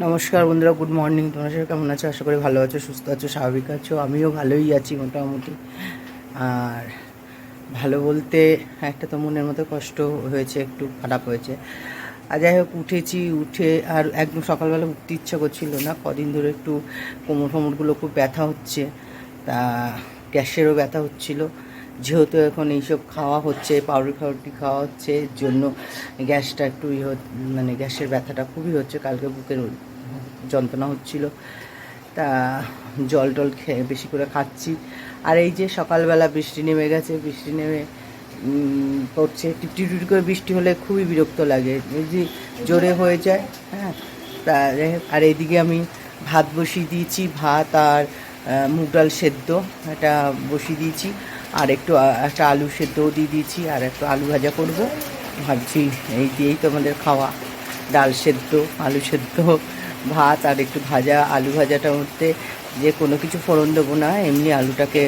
নমস্কার বন্ধুরা, good morning. তোমরা সবাই কেমন আছো? আশা করি ভালো আছো, সুস্থ আছো, স্বাভাবিক আছো। আমিও ভালোই আছি মোটামুটি। আর ভালো বলতে একটা তো মনের মতো কষ্ট হয়েছে, একটু খারাপ হয়েছে। আর যাই হোক, উঠেছি, উঠে আর একদম সকালবেলা উঠতে ইচ্ছা করছিল না। কদিন ধরে একটু কোমর ফোমরগুলো খুব ব্যথা হচ্ছে। তা গ্যাসেরও ব্যথা হচ্ছিল। যেহেতু এখন এইসব খাওয়া হচ্ছে, পাউরুটি ফাউরুটি খাওয়া হচ্ছে, এর জন্য গ্যাসটা একটু ইয়ে মানে গ্যাসের ব্যথাটা খুবই হচ্ছে, কালকে বুকের যন্ত্রণা হচ্ছিল। তা জল টল খেয়ে বেশি করে খাচ্ছি। আর এই যে সকালবেলা বৃষ্টি নেমে গেছে, বৃষ্টি নেমে পড়ছে টিপটি টিপটি করে বৃষ্টি হলে খুবই বিরক্ত লাগে। যে জোরে হয়ে যায় হ্যাঁ তা আর এইদিকে আমি ভাত বসিয়ে দিয়েছি, ভাত আর মুগ ডাল সেদ্ধ, এটা বসিয়ে দিয়েছি। আর একটু একটা আলু সেদ্ধও দিয়ে দিয়েছি, আর একটু আলু ভাজা করব। ভাবছি এই দিয়েই তো আমাদের খাওয়া। ডাল সেদ্ধ, আলু সেদ্ধ, ভাত, আর একটু ভাজা, আলু ভাজাটার মধ্যে যে কোনো কিছু ফোড়ন দেবো না, এমনি আলুটাকে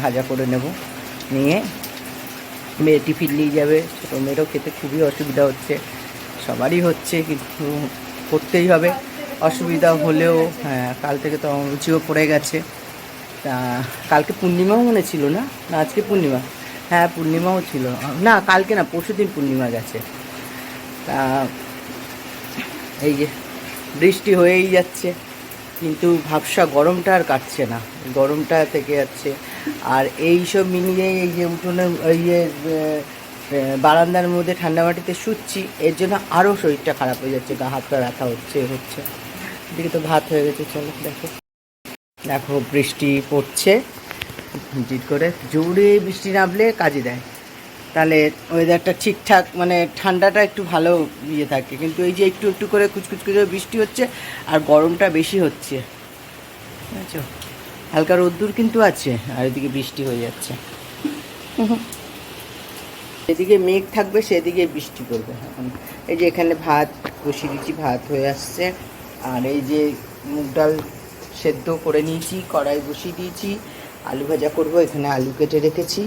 ভাজা করে নেব। নিয়ে মেয়ে টিফিন নিয়ে যাবে। ছোটো মেয়েরও খেতে খুবই অসুবিধা হচ্ছে। সবারই হচ্ছে, কিন্তু করতেই হবে। অসুবিধা হলেও হ্যাঁ কাল থেকে তো অরুচিও পড়ে গেছে। তা কালকে পূর্ণিমাও মনে ছিল না? না আজকে পূর্ণিমা। হ্যাঁ পূর্ণিমাও ছিল। না কালকে না পরশু দিন পূর্ণিমা গেছে। তা এই যে বৃষ্টি হয়েই যাচ্ছে কিন্তু ভাবসা গরমটা আর কাটছে না। গরমটা থেকে যাচ্ছে। আর এই সব মিলিয়ে এই যে উঠোনে এই যে আহ, আহ, বারান্দার মধ্যে ঠান্ডা মাটিতে শুচ্ছি এর জন্য আরও শরীরটা খারাপ হয়ে যাচ্ছে গা হাত পা ব্যথা হচ্ছে হচ্ছে। এদিকে তো ভাত হয়ে গেছে চলো দেখো। দেখো বৃষ্টি পড়ছে। ঝিট করে জোরে বৃষ্টি নামলে কাজে দেয়। তাহলে ওয়েদারটা ঠিকঠাক মানে ঠান্ডাটা একটু ভালো ইয়ে থাকে। কিন্তু এই যে একটু একটু করে কুচকুচ করে বৃষ্টি হচ্ছে আর গরমটা বেশি হচ্ছে। বুঝেছ? হালকা রোদ্দুর কিন্তু আছে আর এদিকে বৃষ্টি হয়ে যাচ্ছে। যেদিকে মেঘ থাকবে সেদিকে বৃষ্টি করবে এখন এই যে এখানে ভাত বসিয়ে দিচ্ছি ভাত হয়ে আসছে। আর এই যে মুগ ডাল সেদ্ধ করে নিয়েছি, কড়াই বসিয়ে দিয়েছি, আলু ভাজা করব, এখানে আলু কেটে রেখেছি।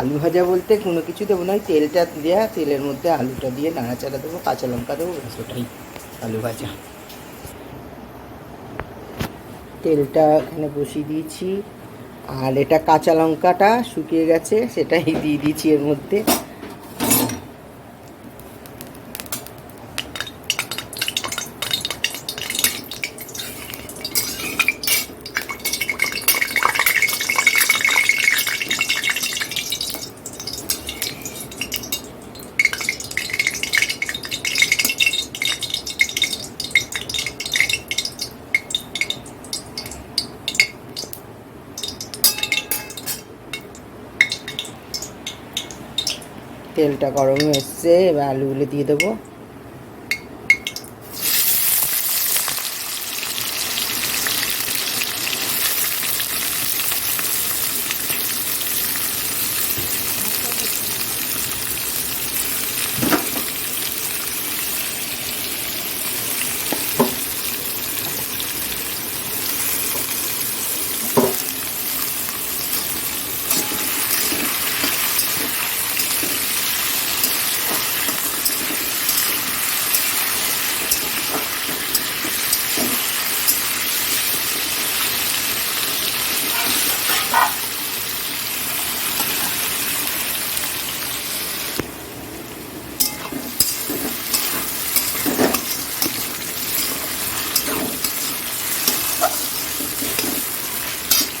আলু ভাজা বলতে কোনো কিছু দেবো না তেলটা দেওয়া তেলের মধ্যে আলুটা দিয়ে নাড়াচাড়া দেবো, কাঁচা লঙ্কা দেবো, ব্যাস, ওটাই, আলু ভাজা। তেলটা এখানে বসিয়ে দিয়েছি, আর এটা কাঁচা লঙ্কাটা শুকিয়ে গেছে, সেটাই দিয়ে দিয়েছি এর মধ্যে। তেলটা গরম হয়ে এসছে এবার আলুগুলো দিয়ে দেবো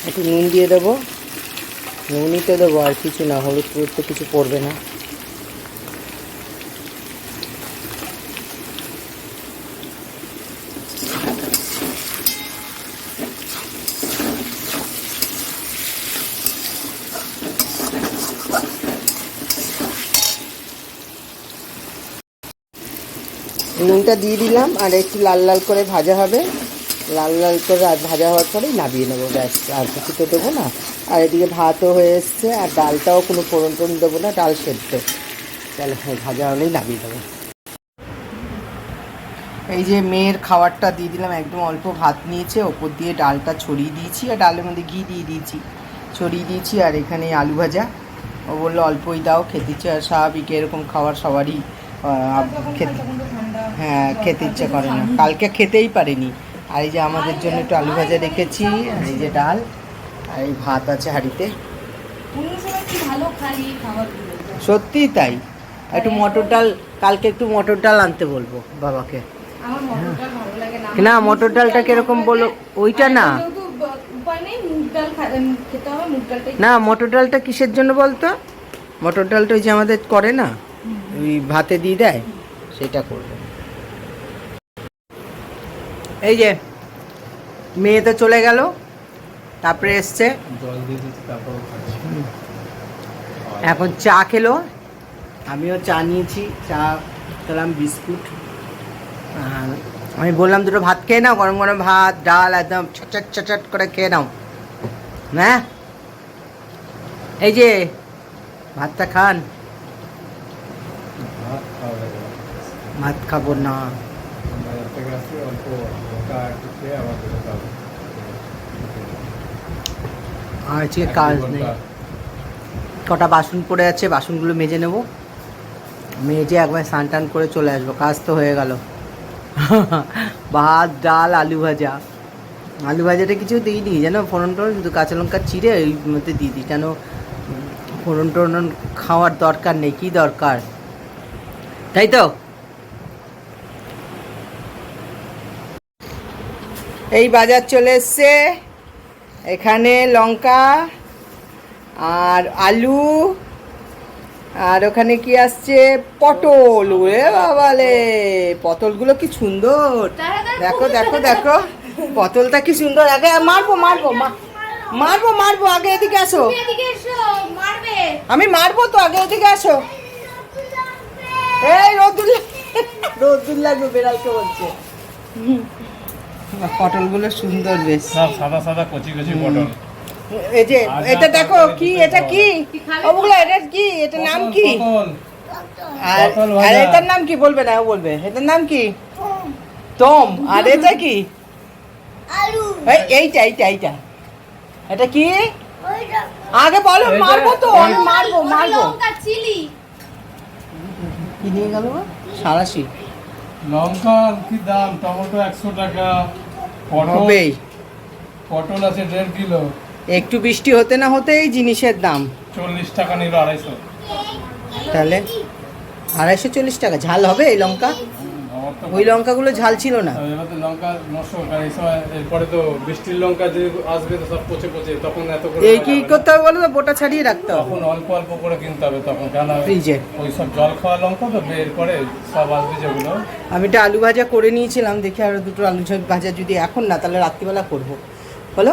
একটু নুন দিয়ে দেবো। নুনই তো দেবো আর কিছু না, হলুদ টলুদ তো কিছু পড়বে না। নুনটা দিয়ে দিলাম, আর একটু লাল লাল করে ভাজা হবে। লাল লাল করে ভাজা হওয়ার পরেই নামিয়ে নেব ব্যাস আর কিছু তো দেবো না। আর এদিকে ভাতও হয়ে এসছে আর ডালটাও কোনো ফোড়ন টোড়ন দেবো না ডাল সেদ্ধ। তাহলে হ্যাঁ, ভাজা হলেই নামিয়ে দেবো। এই যে মেয়ের খাবারটা দিয়ে দিলাম একদম অল্প ভাত নিয়েছে ওপর দিয়ে ডালটা ছড়িয়ে দিয়েছি আর ডালের মধ্যে ঘি দিয়ে দিয়েছি। ছড়িয়ে দিয়েছি আর এখানে আলু ভাজা। ও বলল অল্পই দাও খেতে ইচ্ছে আর স্বাভাবিক এরকম খাবার সবারই খেতে হ্যাঁ খেতে ইচ্ছে করে না। কালকে খেতেই পারিনি। আর এই যে আমাদের জন্য একটু আলু ভাজা রেখেছি আর এই যে ডাল আর এই ভাত আছে হাঁড়িতে। সত্যিই তাই। একটু মটর ডাল কালকে একটু মটর ডাল আনতে বলব বাবাকে। না। মটর ডালটা কীরকম বলো ওইটা না। না মটর ডালটা কিসের জন্য বলতো? মটর ডালটা ওই যে আমাদের করে না? ওই ভাতে দিয়ে দেয় সেটা করবে। এই যে মেয়ে তো চলে গেল তারপরে এসছে। এখন চা খেলো। আমিও চা নিয়েছি চা খেলাম বিস্কুট। আমি বললাম দুটো ভাত খেয়ে নাও গরম গরম ভাত ডাল একদম ছটট ছটট করে খেয়ে নাও। হ্যাঁ? এই যে ভাতটা খান। ভাত খাব না। আজকে কাজ নেই। কটা বাসন পড়ে আছে, বাসনগুলো মেজে নেব। মেজে একবার স্নান টান করে চলে আসব, কাজ তো হয়ে গেল। ভাত, ডাল, আলু ভাজা। আলু ভাজাটা কিছু দিইনি, যেন ফোড়ন টোড়ন কিন্তু কাঁচা লঙ্কা চিড়ে ওই মধ্যে দিয়ে দিই কেন ফোড়ন টোড়ন খাওয়ার দরকার নেই, কি দরকার? তাই তো? এই বাজার চলে এসছে। এখানে লঙ্কা আর আলু আর ওখানে কি আসছে? পটল। ওরে বাবালে পটলগুলো কি সুন্দর। দেখো দেখো দেখো পটলটা কি সুন্দর। আগে মারবো মারবো মারবো মারবো আগে এদিকে আসো। এসো আমি মারবো তো আগে এদিকে আসো। এই রোদুল রোদুল লাগবে বেড়ালকে বলছে। হুম। পটলগুলো সুন্দর বেশ। সব সাদা সাদা কচি কচি পটল। এই যে এটা দেখো কি এটা কি? ওগুলো এটা কি? এটা নাম কি? আর আর এটার নাম কি? বলবে না ও বলবে। এটার নাম কি? টম আর এটা কি? এই এইটা এইটা এইটা। এটা কি? আগে বলো মারবো তো আমি মারবো মারবো। কি নিয়ে গেল সারাশি। লঙ্কার কি দাম? টমেটো একশো টাকা পটল পটল আছে দেড় কিলো। একটু বৃষ্টি হতে না হতে এই জিনিসের দাম। চল্লিশ টাকা নিল আড়াইশো। তাহলে আড়াইশো চল্লিশ টাকা। ঝাল হবে এই লঙ্কা? ওই লঙ্কাগুলো ঝাল ছিল না। এবার তো লঙ্কা নষ্ট কারণ এই সময় এরপরে তো বৃষ্টির লঙ্কা যে আসবে তো সব পচে পচে তখন এত করে এই কি করতে হবে বলো তো? বোটা ছাড়িয়ে রাখতে হবে। তখন অল্প অল্প করে কিনতে হবে তখন কেন ফ্রিজে। ওই সব জল খাওয়া লঙ্কা তো বের করে সব আসবে যেগুলো। আমি একটা আলু ভাজা করে নিয়েছিলাম দেখি আরও দুটো আলু ভাজা যদি এখন না তাহলে রাত্রিবেলা করব। বলো?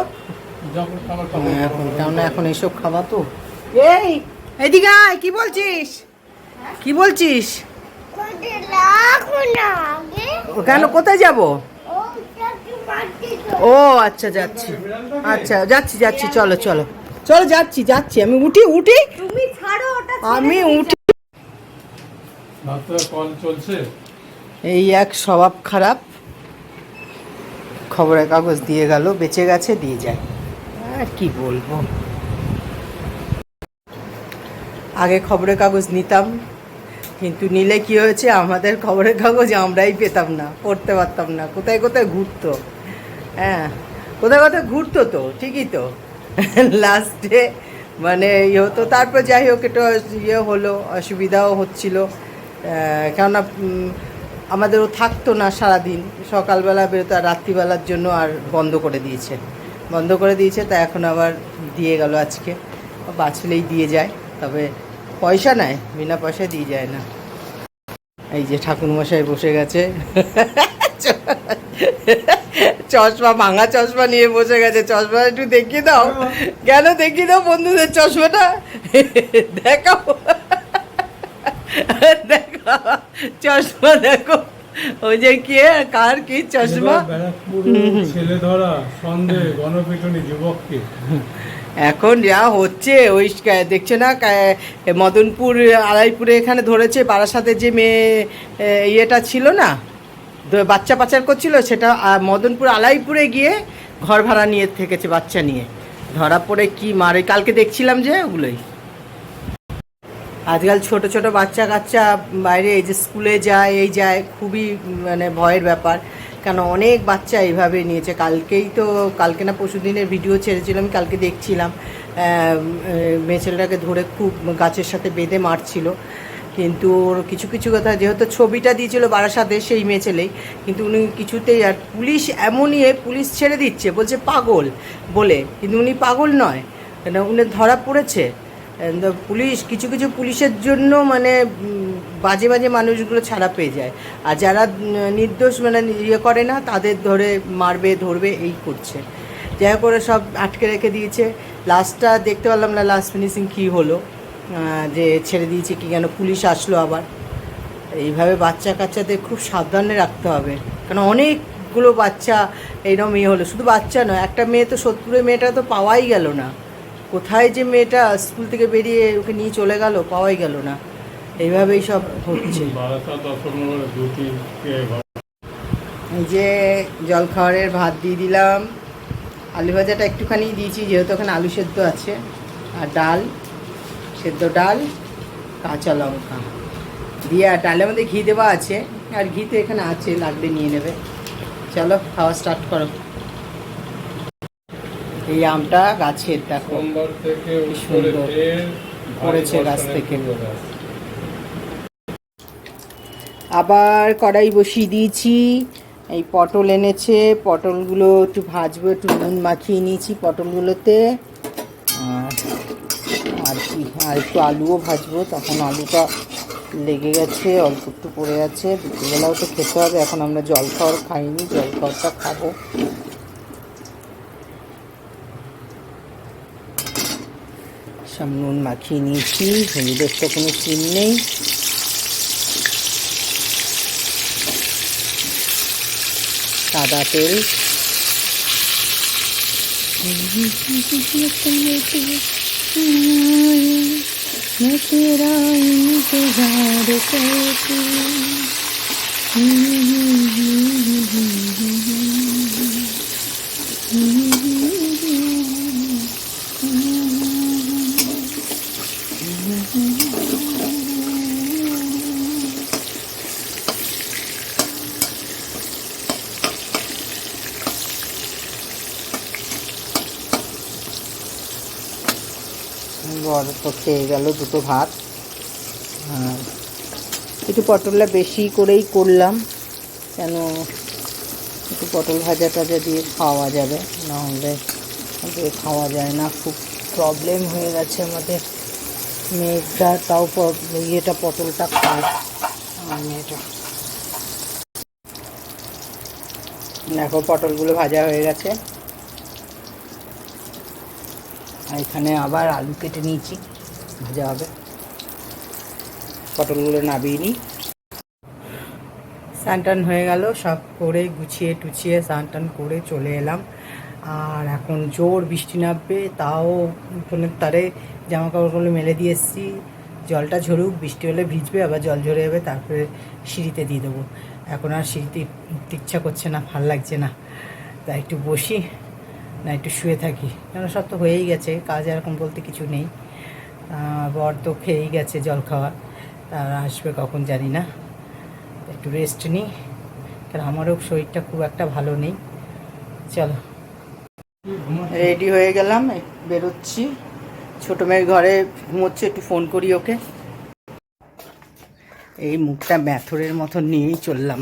তখন হ্যাঁ, এখন কেননা এখন এইসব খাওয়া তো। এই এদিকে আয় কি বলছিস? কি বলছিস? কেন কোথায় যাব? ও আচ্ছা যাচ্ছি। আচ্ছা যাচ্ছি যাচ্ছি চলো চলো। চলো যাচ্ছি যাচ্ছি। আমি উঠি উঠি। তুমি ছাড়ো ওটা আমি উঠি। চলছে। এই এক স্বভাব খারাপ। খবরের কাগজ দিয়ে গেল বেঁচে গেছে দিয়ে যায়। আর কি বলব? আগে খবরের কাগজ নিতাম কিন্তু নিলে কি হয়েছে? আমাদের খবরের কাগজ আমরাই পেতাম না, পড়তে পারতাম না। কোথায় কোথায় ঘুরতো? হ্যাঁ কোথায় কোথায় ঘুরতো তো, ঠিকই তো। লাস্টে মানে ইয়ে হতো। তারপর যাই হোক, একটু ইয়ে হলো, অসুবিধাও হচ্ছিল। কেননা আমাদেরও থাকতো না সারাদিন। সকালবেলা বেরোতো, আর রাত্রিবেলার জন্য আর বন্ধ করে দিয়েছে। বন্ধ করে দিয়েছে, তা এখন আবার দিয়ে গেল আজকে। বাঁচলেই দিয়ে যায়। তবে পয়সা নেয় বিনা পয়সায় দিয়ে যায় না। এই যে ঠাকুরমশাই বসে গেছে। চশমা, ভাঙা চশমা নিয়ে বসে গেছে। চশমা একটু দেখিয়ে দাও। কেন দেখিয়ে দাও বন্ধুদের চশমাটা? দেখাও। দেখো, চশমা দেখো। ওই যে কে, কার কি চশমা? ছেলে ধরা সন্দেহ গণপিটুনি যুবককে এখন যা হচ্ছে, ওই দেখছ না মদনপুর, আড়াইপুরে এখানে ধরেছে, বারাসাতে যে মেয়ে ইয়েটা ছিল না বাচ্চা পাচার করছিল, সেটা মদনপুর আলাইপুরে গিয়ে ঘর ভাড়া নিয়ে থেকেছে বাচ্চা নিয়ে। ধরা পড়ে কি মারে, কালকে দেখছিলাম যে ওগুলোই। আজকাল ছোট ছোট বাচ্চা কাচ্চা বাইরে, এই যে স্কুলে যায়, এই যায়, খুবই মানে ভয়ের ব্যাপার। কেন? অনেক বাচ্চা এইভাবে নিয়েছে। কালকেই তো কালকে না পরশু দিনের ভিডিও ছেড়েছিলাম আমি কালকে দেখছিলাম। আহ, মেয়ে ছেলেটাকে ধরে খুব গাছের সাথে বেঁধে মারছিল। কিন্তু ওর কিছু কিছু কথা যেহেতু ছবিটা দিয়েছিল বারাসাতে সেই মেয়ে ছেলেই কিন্তু উনি কিছুতেই আর পুলিশ এমনই পুলিশ ছেড়ে দিচ্ছে বলছে পাগল বলে। কিন্তু উনি পাগল নয়। কেন? উনি ধরা পড়েছে। পুলিশ কিছু কিছু পুলিশের জন্য মানে বাজে বাজে মানুষগুলো ছাড়া পেয়ে যায়। আর যারা নির্দোষ মানে ইয়ে করে না, তাদের ধরে মারবে, ধরবে, এই করছে। যাই হোক, ওরা সব আটকে রেখে দিয়েছে। লাস্টটা দেখতে পারলাম না লাস্ট ফিনিশিং কী হলো। যে ছেড়ে দিয়েছে কি কেন পুলিশ আসলো আবার। এইভাবে বাচ্চা কাচ্চাদের খুব সাবধানে রাখতে হবে। কারণ অনেকগুলো বাচ্চা এইরকম ইয়ে হলো। শুধু বাচ্চা নয়, একটা মেয়ে তো সত্তরের মেয়েটা তো পাওয়াই গেল না। কোথায় যে মেয়েটা স্কুল থেকে বেরিয়ে ওকে নিয়ে চলে গেল পাওয়াই গেল না। এইভাবেই সব হচ্ছে। এই যে জলখাবারের ভাত দিয়ে দিলাম। আলু ভাজাটা একটুখানি দিয়েছি যেহেতু ওখানে আলু সেদ্ধ আছে। আর ডাল সেদ্ধ ডাল কাঁচা লঙ্কা। দিয়ে আর ডালের মধ্যে ঘি দেওয়া আছে। আর ঘি তো এখানে আছে লাগবে নিয়ে নেবে। চলো খাওয়া স্টার্ট করো। এই আমটা গাছের দেখো। কি সুন্দর। পড়েছে গাছ থেকে। আবার কড়াই বসিয়ে দিয়েছি। এই পটল এনেছে। পটলগুলো একটু ভাজবো একটু নুন মাখিয়ে নিয়েছি পটলগুলোতে। আর কি আর একটু আলুও ভাজবো। তখন আলুটা লেগে গেছে অল্প একটু পড়ে আছে। দুপুরবেলাও তো খেতে হবে এখন আমরা জল খাওয়ার খাইনি জল খাওয়ারটা খাব। সব নুন মাখিয়ে নিয়েছি। হলুদের তো কোনো চিন নেই। সাদা তেল। मैं বড় খেয়ে গেল দুটো ভাত। আর একটু পটলটা বেশি করেই করলাম, কেন একটু পটল ভাজা টাজা দিয়ে খাওয়া যাবে নাহলে দিয়ে খাওয়া যায় না। খুব প্রবলেম হয়ে গেছে আমাদের মেয়েটা, তাও ইয়েটা, পটলটা খায়। মেয়েটা। দেখো, পটলগুলো ভাজা হয়ে গেছে। এখানে আবার আলু কেটে নিয়েছি, ভাজা হবে। পটলগুলো নাবিয়ে নিই। স্নান হয়ে গেল, সব করে গুছিয়ে টুছিয়ে স্নান করে চলে এলাম। আর এখন জোর বৃষ্টি নামবে, তাও উঠোনের তারে জামা কাপড়গুলো মেলে দিয়ে এসেছি। জলটা ঝরুক, বৃষ্টি হলে ভিজবে, আবার জল ঝরে যাবে, তারপরে সিঁড়িতে দিয়ে দেবো। এখন আর সিঁড়িতে উঠতে ইচ্ছা করছে না, ভালো লাগছে না। তাই একটু বসি। না, একটু শুয়ে থাকি। কেন, সব তো হয়েই গেছে, কাজ এরকম বলতে কিছু নেই। বর তো খেয়েই গেছে জল খাওয়া। তার আসবে কখন জানি না। একটু রেস্ট নিই কারণ আমারও শরীরটা খুব একটা ভালো নেই। চলো। রেডি হয়ে গেলাম বেরোচ্ছি। ছোটো মেয়ের ঘরে ঘুমোচ্ছে, একটু ফোন করি ওকে। এই মুখটা ম্যাথরের মতো নিয়েই চললাম।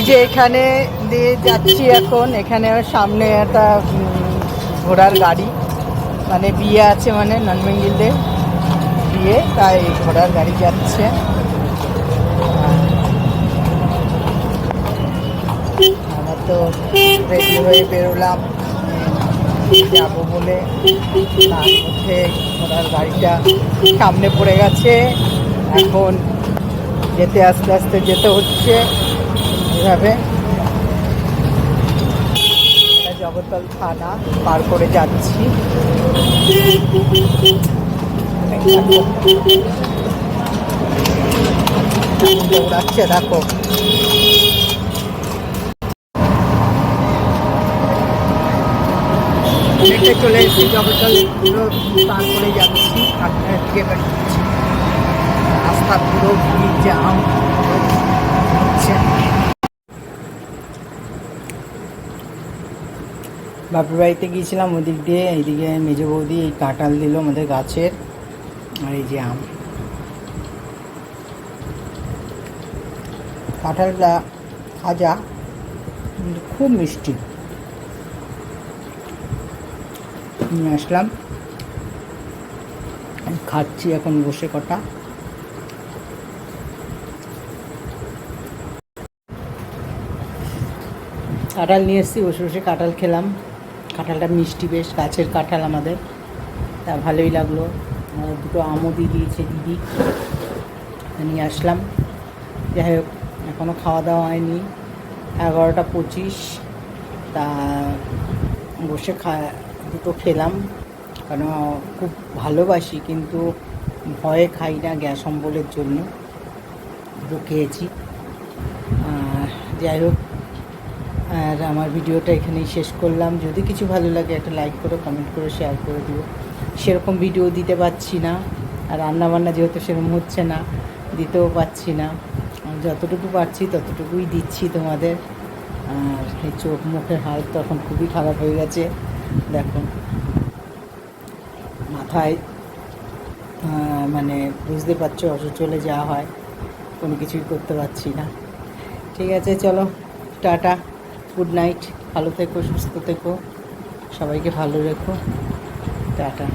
এই যে এখানে দিয়ে যাচ্ছি এখন, এখানে সামনে একটা ঘোড়ার গাড়ি। মানে বিয়ে আছে মানে ননমেঙ্গিলদের বিয়ে তাই ঘোড়ার গাড়ি যাচ্ছে। আমরা তো রেডি হয়ে বেরোলাম। যাব বলে। ঘোড়ার গাড়িটা সামনে পড়ে গেছে। এখন যেতে আস্তে আস্তে যেতে হচ্ছে। এভাবে জগদ্দল থানা পার করে যাচ্ছি। দৌড়াচ্ছে, দেখো। চলে এসেছি জগদ্দল পুরো করে যাচ্ছি। আপনার দিকে রাস্তা পুরো ভিড় জাম হচ্ছে বাপের বাড়িতে গিয়েছিলাম, ওদিক দিয়ে এইদিকে মেজো বৌদি এই কাঁঠাল দিল আমাদের গাছের, আর এই যে আম। কাঁঠালটা খাজা খুব মিষ্টি। নিয়ে আসলাম। খাচ্ছি এখন বসে কটা। কাঁঠাল নিয়ে এসেছি, বসে বসে কাঁঠাল খেলাম। কাঁঠালটা মিষ্টি বেশ, গাছের কাঁঠাল আমাদের। তা ভালোই লাগল। দুটো আমও দিয়ে দিয়েছে দিদি। নিয়ে আসলাম। যাই হোক এখনও খাওয়া দাওয়া হয়নি। এগারোটা পঁচিশ। তা বসে খা, দুটো খেলাম। কেন, খুব ভালোবাসি, কিন্তু ভয়ে খাই না গ্যাস অম্বলের জন্য। দুটো খেয়েছি। যাই হোক আর আমার ভিডিওটা এখানেই শেষ করলাম। যদি কিছু ভালো লাগে, একটা লাইক করে কমেন্ট করে শেয়ার করে দিও। সেরকম ভিডিও দিতে পারছি না, আর রান্নাবান্না যেহেতু সেরকম হচ্ছে না, দিতেও পারছি না। যতটুকু পারছি ততটুকুই দিচ্ছি তোমাদের। আর এই চোখ মুখের হাল তখন খুবই খারাপ হয়ে গেছে, দেখো। মাথায় মানে বুঝতে পারছ অসুখ চলে যাওয়া হয়, কোনো কিছুই করতে পারছি না। ঠিক আছে, চলো, টাটা। গুড নাইট ভালো থেকো সুস্থ থেকো। সবাইকে ভালো রেখো। টাটা।